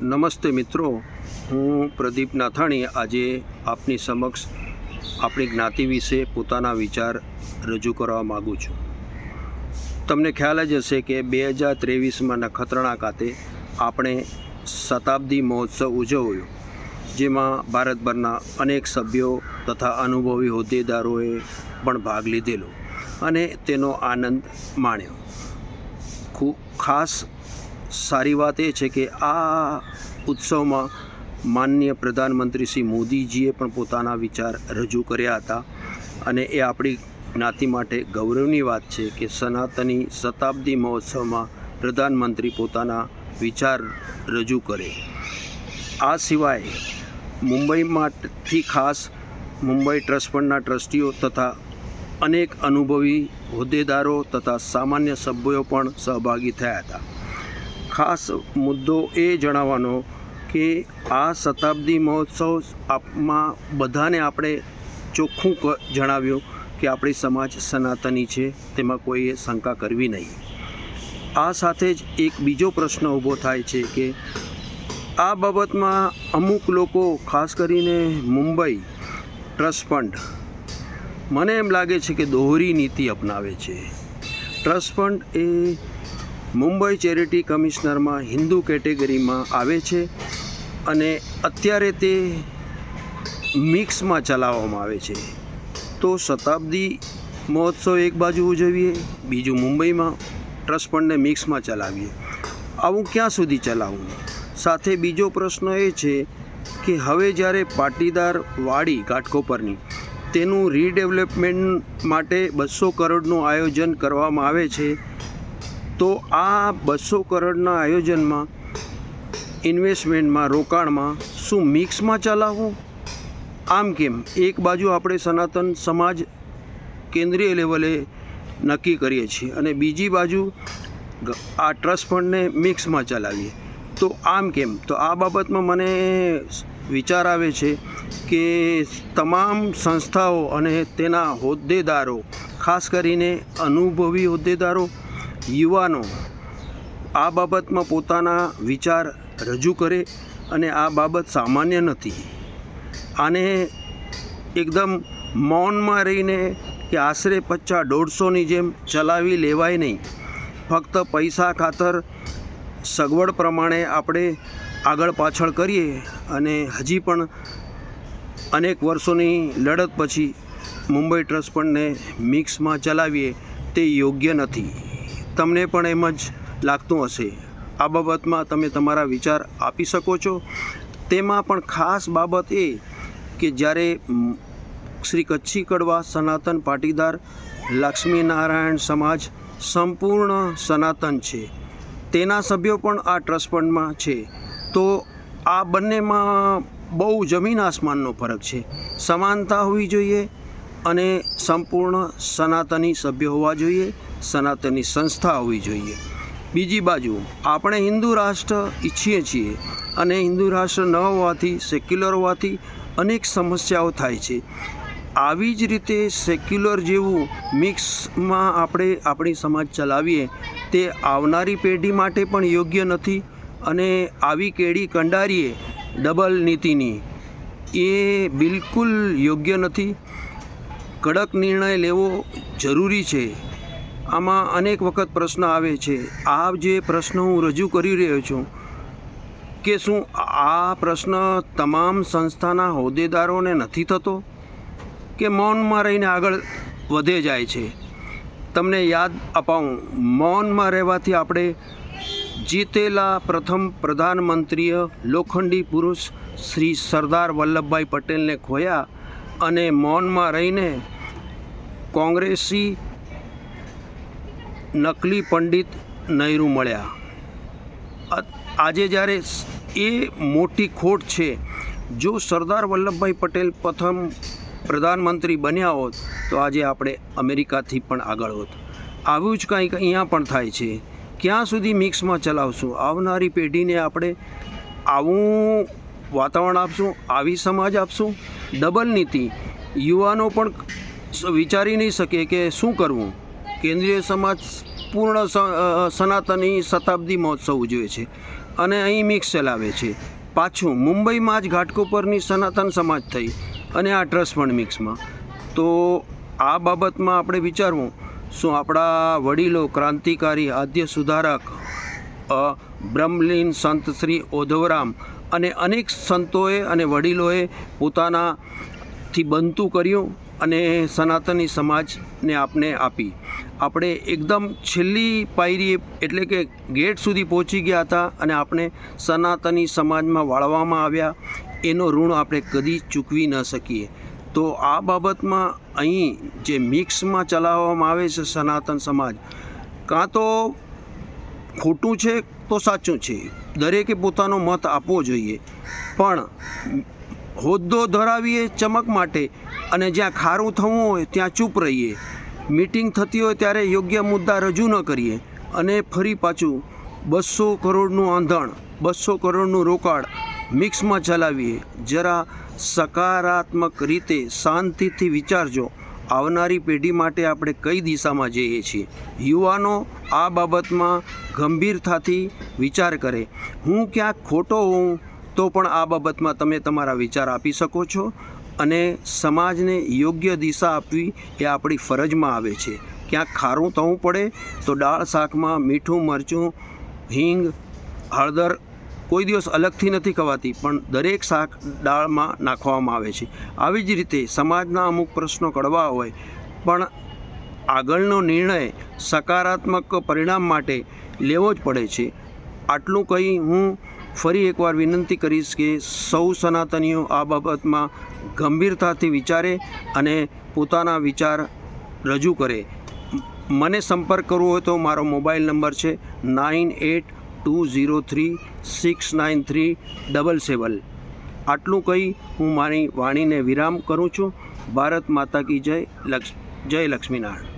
નમસ્તે મિત્રો, હું પ્રદીપ નાથાણી આજે આપની સમક્ષ આપણી જ્ઞાતિ વિશે પોતાના વિચાર રજૂ કરવા માગું છું. તમને ખ્યાલ જ હશે કે બે હજાર ત્રેવીસમાં નખત્રાણા ખાતે આપણે શતાબ્દી મહોત્સવ ઉજવ્યો. જેમાં ભારતભરના અનેક સભ્યો તથા અનુભવી હોદ્દેદારોએ પણ ભાગ લીધેલો અને તેનો આનંદ માણ્યો. ખૂબ ખાસ સારી વાત એ છે કે આ ઉત્સવમાં માનનીય પ્રધાનમંત્રી શ્રી મોદીજીએ પણ પોતાના વિચાર રજૂ કર્યા હતા. અને એ આપણી જ્ઞાતિ માટે ગૌરવની વાત છે કે સનાતની શતાબ્દી મહોત્સવમાં પ્રધાનમંત્રી પોતાના વિચાર રજૂ કરે. આ સિવાય મુંબઈમાંથી ખાસ મુંબઈ ટ્રસ્ટ ફંડના ટ્રસ્ટીઓ તથા અનેક અનુભવી હોદ્દેદારો તથા સામાન્ય સભ્યો પણ સહભાગી થયા હતા. ખાસ મુદ્દો એ જણાવવાનો કે આ શતાબ્દી મહોત્સવ આપમાં બધાને આપણે ચોખ્ખું જણાવ્યું કે આપણી સમાજ સનાતની છે, તેમાં કોઈએ શંકા કરવી નહીં. આ સાથે જ એક બીજો પ્રશ્ન ઊભો થાય છે કે આ બાબતમાં અમુક લોકો, ખાસ કરીને મુંબઈ ટ્રસ્ટ ફંડ, મને એમ લાગે છે કે દોહરી નીતિ અપનાવે છે. ટ્રસ્ટ ફંડ એ મુંબઈ ચેરિટી કમિશનરમાં હિન્દુ કેટેગરીમાં આવે છે અને અત્યારે તે મિક્સમાં ચલાવવામાં આવે છે. તો શતાબ્દી મહોત્સવ એક બાજુ ઉજવીએ, બીજું મુંબઈમાં ટ્રસ્ટ ફંડને મિક્સમાં ચલાવીએ. આવું ક્યાં સુધી ચલાવવું? સાથે બીજો પ્રશ્ન એ છે કે હવે જ્યારે પાટીદાર વાડી ઘાટકોપરની તેનું રીડેવલપમેન્ટ માટે બસો કરોડનું આયોજન કરવામાં આવે છે તો આ બસો કરોડના આયોજનમાં ઇન્વેસ્ટમેન્ટમાં રોકાણમાં શું મિક્સમાં ચલાવવું? આમ કેમ? એક બાજુ આપણે સનાતન સમાજ કેન્દ્રીય લેવલે નક્કી કરીએ છીએ અને બીજી બાજુ આ ટ્રસ્ટ ફંડને મિક્સમાં ચલાવીએ. તો આમ કેમ? તો આ બાબતમાં મને વિચાર આવે છે કે તમામ સંસ્થાઓ અને તેના હોદ્દેદારો, ખાસ કરીને અનુભવી હોદ્દેદારો યુવાનો આ બાબતમાં પોતાના વિચાર રજૂ કરે અને આ બાબત સામાન્ય નથી. આને એકદમ મૌનમાં રહીને કે આશરે પચ્ચા દોઢસોની જેમ ચલાવી લેવાય નહીં. ફક્ત પૈસા ખાતર સગવડ પ્રમાણે આપણે આગળ પાછળ કરીએ અને હજી પણ અનેક વર્ષોની લડત પછી મુંબઈ ટ્રસ્ટ ફંડને મિક્સમાં ચલાવીએ તે યોગ્ય નથી. તમને પણ એમ જ લાગતું હશે. આ બાબતમાં તમે તમારા વિચાર આપી શકો છો. તેમાં પણ ખાસ બાબત એ કે જ્યારે શ્રી કચ્છી કડવા સનાતન પાટીદાર લક્ષ્મીનારાયણ સમાજ સંપૂર્ણ સનાતન છે, તેના સભ્યો પણ આ ટ્રસ્ટ ફંડમાં છે, તો આ બંનેમાં બહુ જમીન આસમાનનો ફરક છે. સમાનતા હોવી જોઈએ અને સંપૂર્ણ સનાતની સભ્ય હોવા જોઈએ સનાતની સંસ્થા હોવી જોઈએ. બીજી બાજુ, આપણે હિન્દુ રાષ્ટ્ર ઈચ્છીએ છીએ અને હિન્દુ રાષ્ટ્ર ન હોવાથી, સેક્યુલર હોવાથી અનેક સમસ્યાઓ થાય છે. આવી જ રીતે સેક્યુલર જેવું મિક્સમાં આપણે આપણી સમાજ ચલાવીએ, તે આવનારી પેઢી માટે પણ યોગ્ય નથી અને આવી કેડી કંડારીએ ડબલ નીતિની. એ બિલકુલ યોગ્ય નથી. કડક નિર્ણય લેવો જરૂરી છે. આમાં અનેક વખત પ્રશ્ન આવે છે. આ જે પ્રશ્ન હું રજૂ કરી રહ્યો છું કે શું આ પ્રશ્ન તમામ સંસ્થાના હોદ્દેદારોને નથી થતો? કે મૌનમાં રહીને આગળ વધે જાય છે? તમને યાદ અપાવું, મૌનમાં રહેવાથી આપણે જીતેલા પ્રથમ પ્રધાનમંત્રીય લોખંડી પુરુષ શ્રી સરદાર વલ્લભભાઈ પટેલને ખોયા અને મૌનમાં રહીને કોંગ્રેસી નકલી પંડિત નહેરુ મળ્યા. આજે જ્યારે એ મોટી ખોટ છે, જો સરદાર વલ્લભભાઈ પટેલ પ્રથમ પ્રધાનમંત્રી બન્યા હોત, તો આજે આપણે અમેરિકાથી પણ આગળ હોત. આવું જ કંઈક અહીંયા પણ થાય છે. ક્યાં સુધી મિક્સમાં ચલાવશું? આવનારી પેઢીને આપણે આવું વાતાવરણ આપશું, આવી સમાજ આપશું? ડબલ નીતિ. યુવાનો પણ વિચારી નહીં શકે કે શું કરવું. કેન્દ્રીય સમાજ પૂર્ણ સનાતની શતાબ્દી મહોત્સવ ઉજવે છે અને અહીં મિક્સ ચલાવે છે. પાછું મુંબઈમાં જ ઘાટકોપરની સનાતન સમાજ થઈ અને આ ટ્રસ્ટ પણ મિક્સમાં. તો આ બાબતમાં આપણે વિચારવું, શું આપણા વડીલો ક્રાંતિકારી, આદ્ય સુધારક બ્રહ્મલીન સંત શ્રી ઓધવરામ અને અનેક સંતોએ અને વડીલોએ પોતાનાથી બનતું કર્યું. અને સનાતની સમાજને આપને આપી. આપણે એકદમ છેલ્લી પાયરી એટલે કે ગેટ સુધી પહોંચી ગયા હતા અને આપણે સનાતની સમાજમાં વાળવામાં આવ્યા. એનો ઋણ આપણે કદી ચૂકવી ન શકીએ. તો આ બાબતમાં અહીં જે મિક્સમાં ચલાવવામાં આવે છે સનાતન સમાજ, કાં તો ખોટું છે તો સાચું છે. દરેકે પોતાનો મત આપવો જોઈએ. પણ હોદ્દો ધરાવીએ ચમક માટે અને જ્યાં ખારું થવું હોય ત્યાં ચૂપ રહીએ. મીટિંગ થતી હોય ત્યારે યોગ્ય મુદ્દા રજૂ ન કરીએ અને ફરી પાછું બસો કરોડનું આંધણ, બસો કરોડનું રોકાણ મિક્સમાં ચલાવીએ. જરા સકારાત્મક રીતે શાંતિથી વિચારજો. આવનારી પેઢી માટે આપણે કઈ દિશામાં જઈએ છીએ? યુવાનો આ બાબતમાં ગંભીરતાથી વિચાર કરે. હું ક્યાંક ખોટો હોઉં તો પણ આ બાબતમાં તમે તમારા વિચાર આપી શકો છો અને સમાજને યોગ્ય દિશા આપવી એ આપણી ફરજમાં આવે છે. ક્યાંક ખારું થવું પડે તો દાળ શાકમાં મીઠું, મરચું, હિંગ, હળદર કોઈ દિવસ અલગથી નથી ખવાતી, પણ દરેક શાક દાળમાં નાખવામાં આવે છે. આવી જ રીતે સમાજના અમુક પ્રશ્નો કડવા હોય, પણ આગળનો નિર્ણય સકારાત્મક પરિણામ માટે લેવો જ પડે છે. આટલું કહી હું ફરી એકવાર વિનંતી કરીશ કે સૌ સનાતનીઓ આ બાબતમાં ગંભીરતાથી વિચારે અને પોતાના વિચાર રજૂ કરે. મને સંપર્ક કરવો હોય તો મારો મોબાઈલ નંબર છે nine eight two zero three six nine three double seven. આટલું કહી હું મારી વાણીને વિરામ કરું છું. ભારત માતા કી જય લક્ષ, જય લક્ષ્મીનારાયણ.